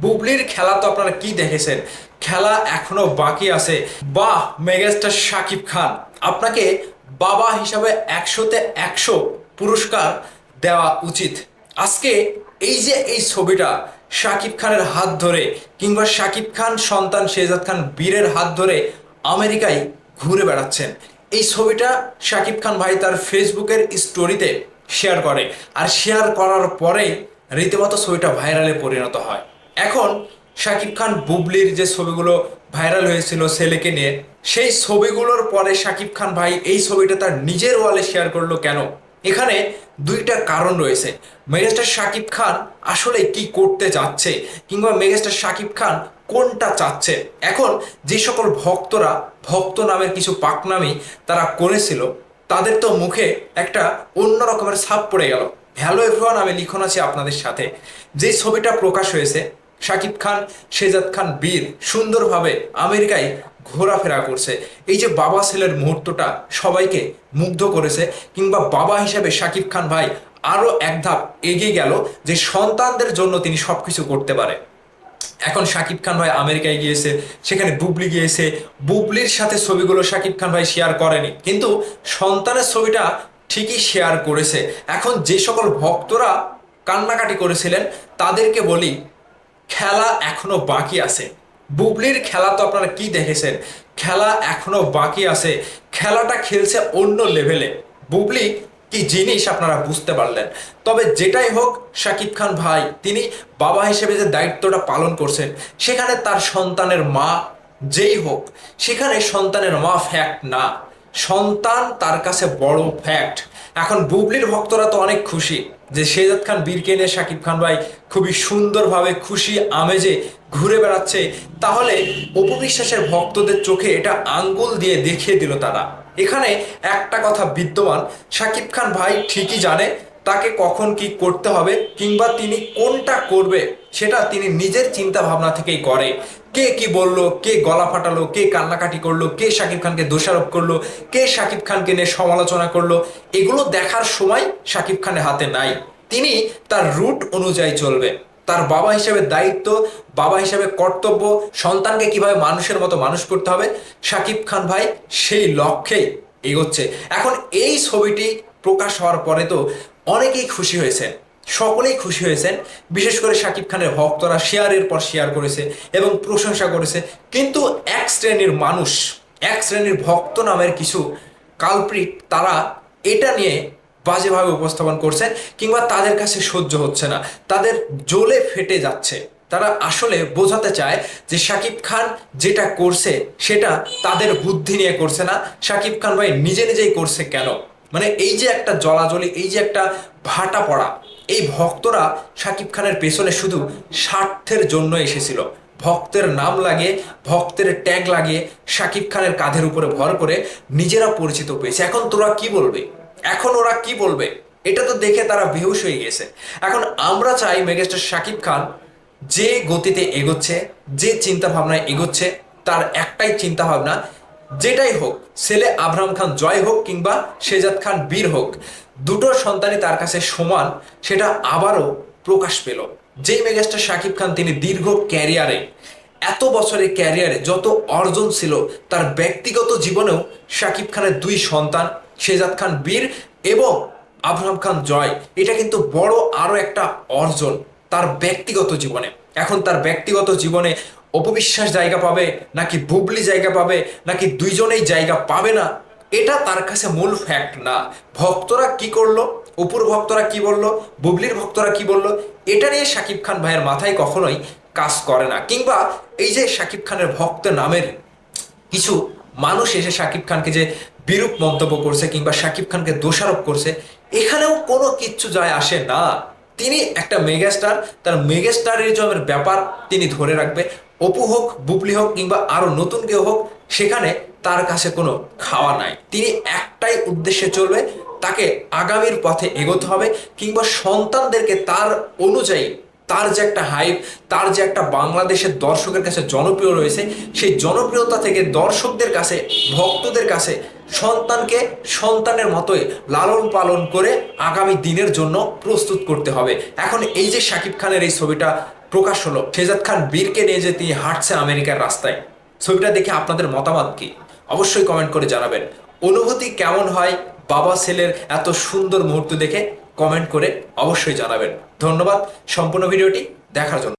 বুবলির খেলা তো আপনারা কি দেখেছেন? খেলা এখনও বাকি আছে। বাহ, মেগাস্টার শাকিব খান। আপনাকে বাবা হিসাবে একশোতে একশো পুরস্কার দেওয়া উচিত। আজকে এই যে এই ছবিটা, শাকিব খানের হাত ধরে কিংবা শাকিব খান, সন্তান শেজাদ খান বীরের হাত ধরে আমেরিকায় ঘুরে বেড়াচ্ছেন। এই ছবিটা শাকিব খান ভাই তার ফেসবুকের স্টোরিতে শেয়ার করে। আর শেয়ার করার পরে রীতিমতো ছবিটা ভাইরালে পরিণত হয়। এখন শাকিব খান বুবলির যে ছবিগুলো ভাইরাল হয়েছিল ছেলেকে নিয়ে, সেই ছবিগুলোর পরে শাকিব খান ভাই এই ছবিটা তার নিজের ওয়ালে শেয়ার করল কেন? এখানে দুইটা কারণ রয়েছে। মেগাস্টার শাকিব খান আসলে কি করতে যাচ্ছে কিংবা মেগাস্টার শাকিব খান কোনটা চাচ্ছে? এখন যে সকল ভক্তরা, ভক্ত নামের কিছু পাকনামি তারা করেছিল, তাদের তো মুখে একটা অন্য রকমের ছাপ পড়ে গেল। হ্যালো এভরিওয়ান আমি লিখন আছি আপনাদের সাথে। যে ছবিটা প্রকাশ হয়েছে শাকিব খান শেজাদ খান বীর সুন্দরভাবে আমেরিকায় ঘোরাফেরা করছে। এই যে বাবা ছেলের মুহূর্তটা সবাইকে মুগ্ধ করেছে, কিংবা বাবা হিসেবে শাকিব খান ভাই আরও এক ধাপ এগিয়ে গেল যে সন্তানদের জন্য তিনি সব কিছু করতে পারে। এখন শাকিব খান ভাই আমেরিকায় গিয়েছে, সেখানে বুবলি গিয়েছে। বুবলির সাথে ছবিগুলো শাকিব খান ভাই শেয়ার করেনি, কিন্তু সন্তানের ছবিটা ঠিকই শেয়ার করেছে। এখন যে সকল ভক্তরা কান্নাকাটি করেছিলেন, তাদেরকে বলি খেলা এখনও বাকি আছে। বুবলির খেলা তো আপনারা কি দেখেছেন? খেলা এখনও বাকি আছে। খেলাটা খেলছে অন্য লেভেলে বুবলি কি জিনিস আপনারা বুঝতে পারলেন? তবে যেটাই হোক, শাকিব খান ভাই, তিনি বাবা হিসেবে যে দায়িত্বটা পালন করছেন, সেখানে তার সন্তানের মা যেই হোক, সেখানে সন্তানের মা ফ্যাক্ট না। সন্তান তার কাছে বড় ফ্যাক্ট এখন বুবলির ভক্তরা তো অনেক খুশি যে শেজাদ খান বীরকে নিয়ে শাকিব খান ভাই খুবই সুন্দরভাবে খুশি, আমেজে ঘুরে বেড়াচ্ছে। তাহলে অপবিশ্বাসের ভক্তদের চোখে এটা আঙ্গুল দিয়ে দেখিয়ে দিল তারা। এখানে একটা কথা বিদ্যমান শাকিব খান ভাই ঠিকই জানে তাকে কখন কি করতে হবে কিংবা তিনি কোনটা করবে, সেটা তিনি নিজের চিন্তা ভাবনা থেকেই করে। কে কি বলল, কে গলা ফাটালো, কে কান্নাকাটি করল, কে শাকিব খানকে দোষারোপ করল, কে শাকিব খানকে নিয়ে সমালোচনা করল, এগুলো দেখার সময় শাকিব খানের হাতে নাই। তিনি তার রুট অনুযায়ী চলবে। তার বাবা হিসেবে দায়িত্ব, বাবা হিসেবে কর্তব্য, সন্তানকে কীভাবে মানুষের মতো মানুষ করতে হবে, শাকিব খান ভাই সেই লক্ষ্যেই এগোচ্ছে। এখন এই ছবিটি প্রকাশ হওয়ার পরে তো অনেকেই খুশি হয়েছেন। সকলেই খুশি হয়েছেন, বিশেষ করে শাকিব খানের ভক্তরা শেয়ারের পর শেয়ার করেছে এবং প্রশংসা করেছে। কিন্তু এক শ্রেণির মানুষ, এক শ্রেণির ভক্ত নামের কিছু কালপ্রিট তারা এটা নিয়ে বাজেভাবে উপস্থাপন করছেন কিংবা তাদের কাছে সহ্য হচ্ছে না। তাদের জ্বলে ফেটে যাচ্ছে। তারা আসলে বোঝাতে চায় যে শাকিব খান যেটা করছে সেটা তাদের বুদ্ধি নিয়ে করছে না। শাকিব খান ভাই নিজে নিজেই করছে কেন? মানে এই যে একটা জলাজলি, এই যে একটা ভাটা পড়া, এই ভক্তরা শাকিব খানের পেছনে শুধু স্বার্থের জন্য এসেছিল। ভক্তের নাম লাগে ভক্তের ট্যাগ লাগিয়ে শাকিব খানের কাঁধের উপরে ভর করে নিজেরা পরিচিত পেয়েছে। এখন তোরা কি বলবে? এখন ওরা কি বলবে? এটা তো দেখে তারা বেহুশ হয়ে গেছে। এখন আমরা চাই মেগাস্টার শাকিব খান যে গতিতে এগোচ্ছে, যে চিন্তা ভাবনায় এগোচ্ছে, তার একটাই চিন্তা ভাবনা যেটাই হোক, ছেলে আবরাম খান জয় হোক কিংবা শেজাদ খান বীর হোক, দুটো সন্তানই তার কাছে সমান, সেটা আবারও প্রকাশ পেল। যেই মেগাস্টার শাকিব খান, তিনি দীর্ঘ ক্যারিয়ারে, এত বছরের ক্যারিয়ারে যত অর্জন ছিল, তার ব্যক্তিগত জীবনেও শাকিব খানের দুই সন্তান শেজাদ খান বীর এবং আবরাম খান জয়, এটা কিন্তু বড় আরও একটা অর্জন তার ব্যক্তিগত জীবনে। এখন তার ব্যক্তিগত জীবনে অপবিশ্বাস জায়গা পাবে, নাকি বুবলি জায়গা পাবে, নাকি দুইজনেই জায়গা পাবে না? এটা তার কাছে মূল ফ্যাক্ট না। ভক্তরা কি করল? অপুর ভক্তরা কি বলল? বুবলির ভক্তরা কি বলল? এটা নিয়ে শাকিব খান ভাইয়ের মাথায় কখনোই কাজ করে না। কিংবা এই যে শাকিব খানের ভক্ত নামের কিছু মানুষ এসে শাকিব খানকে যে বিরূপ মন্তব্য করছে কিংবা শাকিব খানকে দোষারোপ করছে, এখানেও কোনো কিচ্ছু যায় আসে না। তিনি একটা মেগাস্টার, তার মেগাস্টারের জমের ব্যাপার তিনি ধরে রাখবে। অপু হোক, বুবলি হোক কিংবা আরও নতুন কেউ হোক, সেখানে তার কাছে কোনো খাওয়া নাই। তিনি একটাই উদ্দেশ্যে চলবে, তাকে আগামীর পথে এগোতে হবে কিংবা সন্তানদেরকে তার অনুযায়ী, তার যে একটা হাইপ, তার যে একটা বাংলাদেশের দর্শকের কাছে জনপ্রিয় রয়েছে, সেই জনপ্রিয়তা থেকে দর্শকদের কাছে, ভক্তদের কাছে, সন্তানকে সন্তানের মতোই লালন পালন করে আগামী দিনের জন্য প্রস্তুত করতে হবে। এখন এই যে শাকিব খানের এই ছবিটা প্রকাশ হলো, শেজাদ খান বীরকে নিয়ে যে তিনি হাঁটছে আমেরিকার রাস্তায়। ছবিটা দেখে আপনাদের মতামত কি? অবশ্যই কমেন্ট করে জানাবেন। অনুভূতি কেমন হয় বাবা ছেলের এত সুন্দর মুহূর্ত দেখে? কমেন্ট করে অবশ্যই জানাবেন। ধন্যবাদ। সম্পূর্ণ ভিডিওটি দেখার জন্য।